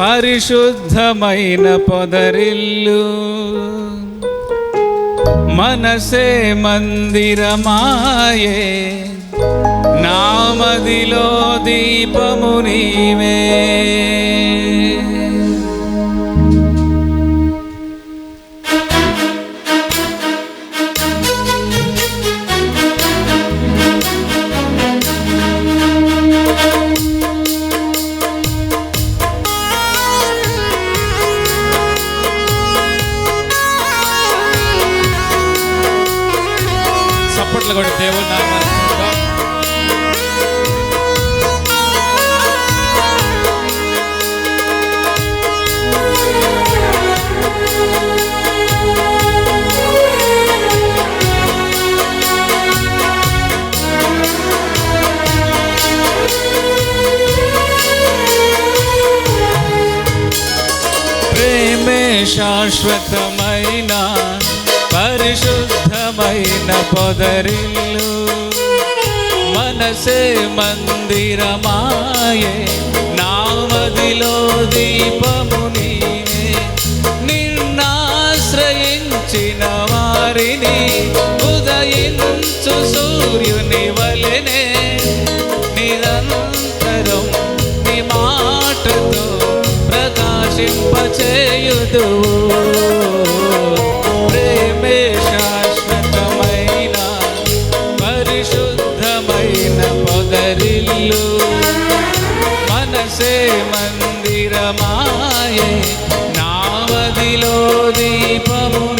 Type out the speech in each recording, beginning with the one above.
పరిశుద్ధమైన పొదరిల్లు. మనసే మందిరమాయే. నామదిలో దీపము నీవే. చప్పట్లు కూడా దేవుడు శాశ్వతమైన పరిశుద్ధ పొదరిల్లు మనసే మందిరమాయే. నామదిలో దీపము నీవే. నిన్నాశ్రయించిన వారిని ఉదయించు సూర్యుని వలెనే. నిరంతరం నీ మాటతో ప్రకాశింపచేయుదు స్థిరమాయే నావదిలో దీపమున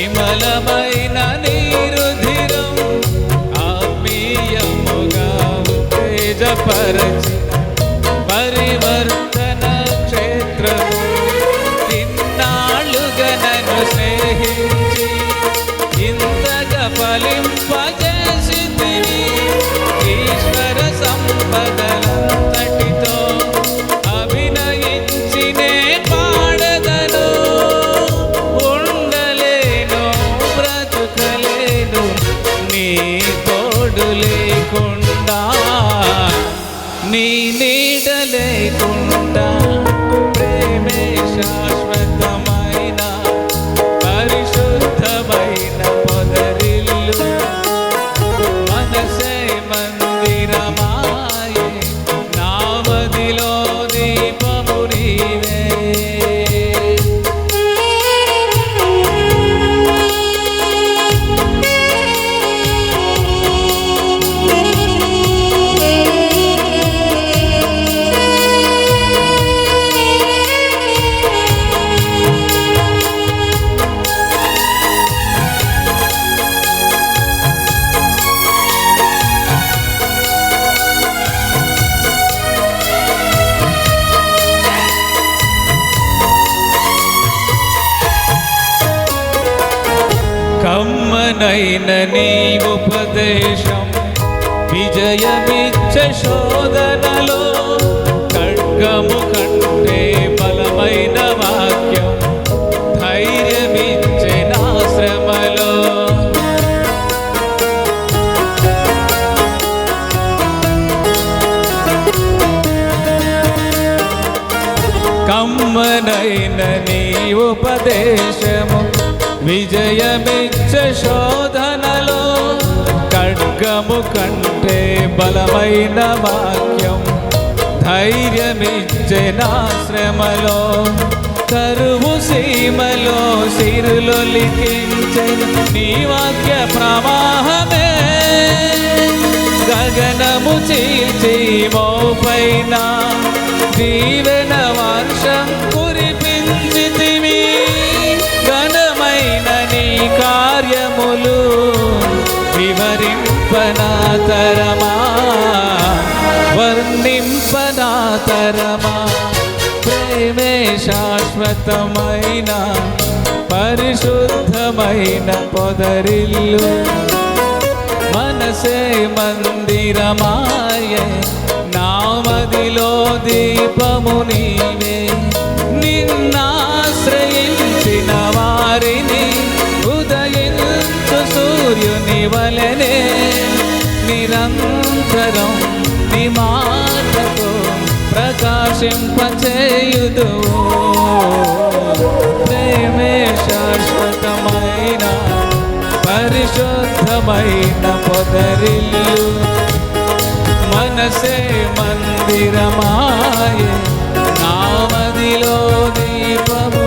విమలమైన నీరుధిరం ఆత్మీయముగా ఉత్తేజపరచిన నీ నీడ బ్రహ్మనైన నీవుపదేశం విజయమిచ్చ శోధనలో ఖడ్గము కంటే బలమైన వాక్యం ధైర్యమిచ్చే నా శ్రమలో కమ్మనైన నీ ఉపదేశము విజయమిచ్చ శోధనలో ఖడ్గము కంటే బలమైన వాక్యం ధైర్యమిచ్చే నా శ్రమలో కరువు సీమలో సిరులు లిఖించే నీ వాక్య ప్రవాహమే. గగనము చీల్చి మోపైన దీవెన వర్షం కార్యములు వివరింపనా తరమా వర్ణింపనా తరమా ప్రేమే శాశ్వతమైన పరిశుద్ధమైన పొదరిల్లు. మనసే మందిరమాయ నామదిలో నిరంతరం నీ మాటతో ప్రకాశింపచేయుదు ప్రేమే శాశ్వతమైన పరిశుద్ధమైన పొదరిల్లు. మనసే మందిరమాయ నామదిలో దీపము